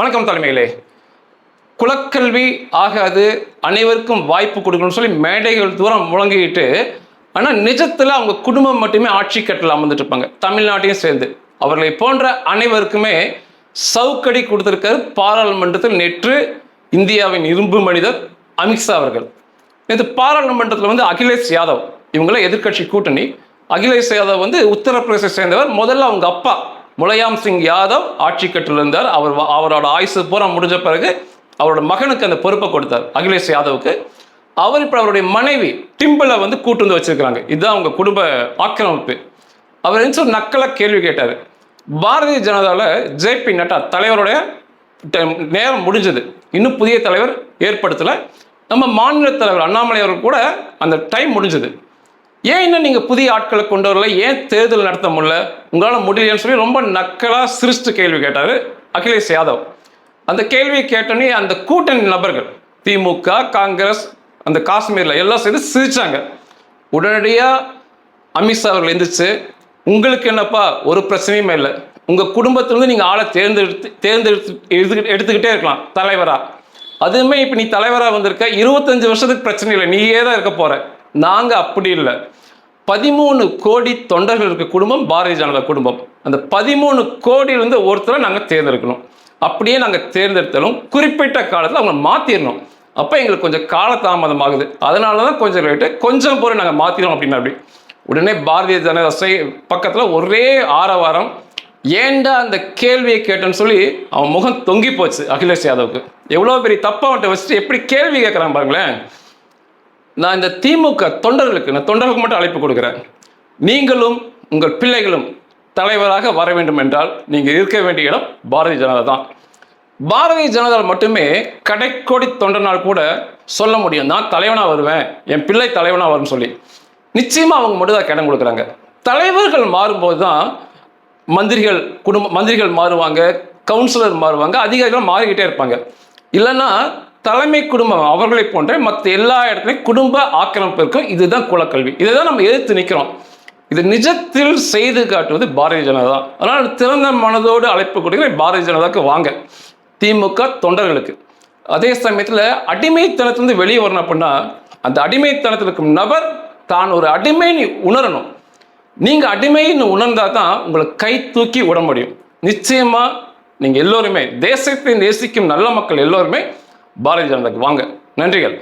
வணக்கம் தலைமைகளே. குலக்கல்வி ஆகாது அனைவருக்கும் வாய்ப்பு கொடுக்கணும்னு சொல்லி மேடைகள் தூரம் முழங்கிட்டு ஆனால் நிஜத்தில் அவங்க குடும்பம் மட்டுமே ஆட்சி கட்டில் அமர்ந்துட்டு இருப்பாங்க. தமிழ்நாட்டையும் சேர்ந்து. அவர்களை போன்ற அனைவருக்குமே சவுக்கடி கொடுத்துருக்காரு பாராளுமன்றத்தில் நேற்று இந்தியாவின் இரும்பு மனிதர் அமித்ஷா அவர்கள். நேற்று பாராளுமன்றத்தில் வந்து அகிலேஷ் யாதவ். இவங்கள எதிர்க்கட்சி கூட்டணி. அகிலேஷ் யாதவ் வந்து உத்தரப்பிரதேச சேர்ந்தவர். முதல்ல அவங்க அப்பா முலாயம் சிங் யாதவ் ஆட்சி கட்டிலிருந்தார். அவர் அவரோட ஆயுசு பூரா முடிஞ்ச பிறகு அவரோட மகனுக்கு அந்த பொறுப்பை கொடுத்தார் அகிலேஷ் யாதவுக்கு. அவர் இப்போ அவருடைய மனைவி டிம்பிளை வந்து கூட்டு வந்து வச்சிருக்கிறாங்க. இதுதான் அவங்க குடும்ப ஆக்கிரமிப்பு. அவர் என்ன சொல்லி நக்கலாக கேள்வி கேட்டார். பாரதிய ஜனதாவில் ஜேபி நட்டா தலைவருடைய டைம் நேரம் முடிஞ்சது. இன்னும் புதிய தலைவர் ஏற்படுத்தலை. நம்ம மாநில தலைவர் அண்ணாமலை அவர்கள் கூட அந்த டைம் முடிஞ்சது. ஏன் இன்னும் நீங்கள் புதிய ஆட்களை கொண்டு வரல? ஏன் தேர்தல் நடத்த முடியல? உங்களால் முடியலன்னு சொல்லி ரொம்ப நக்கலாக சிரிச்சிட்டு கேள்வி கேட்டார் அகிலேஷ் யாதவ். அந்த கேள்வியை கேட்டோன்னே அந்த கூட்டணி நபர்கள் திமுக காங்கிரஸ் அந்த காஷ்மீரில் எல்லாம் சேர்ந்து சிரித்தாங்க உடனடியாக அமித்ஷா அவர்கள் எந்திரிச்சு உங்களுக்கு என்னப்பா ஒரு பிரச்சனையுமே இல்லை. உங்கள் குடும்பத்திலேருந்து நீங்கள் ஆளை தேர்ந்தெடுத்து தேர்ந்தெடுத்து எடுத்துக்கிட்டு எடுத்துக்கிட்டே இருக்கலாம் தலைவராக அதுவுமே இப்போ நீ தலைவராக வந்திருக்க இருபத்தஞ்சு வருஷத்துக்கு பிரச்சனை இல்லை. நீயே தான் இருக்க போகிற நாங்கள் அப்படி இல்லை. பதிமூணு கோடி தொண்டர்கள் இருக்க குடும்பம் பாரதிய ஜனதா குடும்பம். அந்த பதிமூணு கோடியிலிருந்து ஒருத்தரை நாங்கள் தேர்ந்தெடுக்கணும். அப்படியே நாங்கள் தேர்ந்தெடுத்தாலும் குறிப்பிட்ட காலத்தில் அவங்க மாற்றிடணும் அப்போ எங்களுக்கு கொஞ்சம் காலதாமதம் ஆகுது. அதனால தான் கொஞ்சம் ரேட்டு கொஞ்சம் பொருள் நாங்கள் மாற்றிடும் அப்படின்னு அப்படி. உடனே பாரதிய ஜனதா செய்- பக்கத்துல ஒரே ஆரவாரம் ஏன்டா அந்த கேள்வியை கேட்டேன்னு சொல்லி அவன் முகம் தொங்கி போச்சு அகிலேஷ் யாதவுக்கு. எவ்வளோ பெரிய தப்பா அவன்கிட்ட வச்சுட்டு எப்படி கேள்வி கேட்குறான் பாருங்களேன். நான் இந்த திமுக தொண்டர்களுக்கு நான் தொண்டர்களுக்கு மட்டும் அழைப்பு கொடுக்குறேன். நீங்களும் உங்கள் பிள்ளைகளும் தலைவராக வர வேண்டும் என்றால் நீங்கள் இருக்க வேண்டிய இடம் பாரதிய ஜனதா தான். பாரதிய ஜனதா மட்டுமே கடைக்கோடி தொண்டனால் கூட சொல்ல முடியும். நான் தலைவனாக வருவேன் என் பிள்ளை தலைவனாக வரும்னு சொல்லி. நிச்சயமாக அவங்க மட்டும் தான் இடம் கொடுக்குறாங்க. தலைவர்கள் மாறும்போது தான் மந்திரிகள் குடும்ப மந்திரிகள் மாறுவாங்க கவுன்சிலர் மாறுவாங்க அதிகாரிகள் மாறிக்கிட்டே இருப்பாங்க. இல்லைன்னா தலைமை குடும்பம் அவர்களை போன்ற மற்ற எல்லா இடத்துலையும் குடும்ப ஆக்கிரமிப்பு இருக்கும் இதுதான் குலக்கல்வி. இதை தான் நம்ம எதிர்த்து நிற்கிறோம் இது நிஜத்தில் செய்து காட்டுவது பாரதிய ஜனதா. அதனால் திறந்த மனதோடு அழைப்பு கொடுக்கிற பாரதிய ஜனதாக்கு வாங்க. திமுக தொண்டர்களுக்கு. அதே சமயத்தில் அடிமைத்தனத்திலிருந்து வெளியே வரணும் அப்படின்னா அந்த அடிமைத்தனத்தில் இருக்கும் நபர் தான் ஒரு அடிமைன்னு உணரணும். நீங்கள் அடிமைன்னு உணர்ந்தால் தான் உங்களை கை தூக்கி விட முடியும். நிச்சயமாக நீங்கள் எல்லோருமே தேசத்தை நேசிக்கும் நல்ல மக்கள் எல்லோருமே பாரதிய ஜனதாக்கு வாங்க. நன்றிகள்.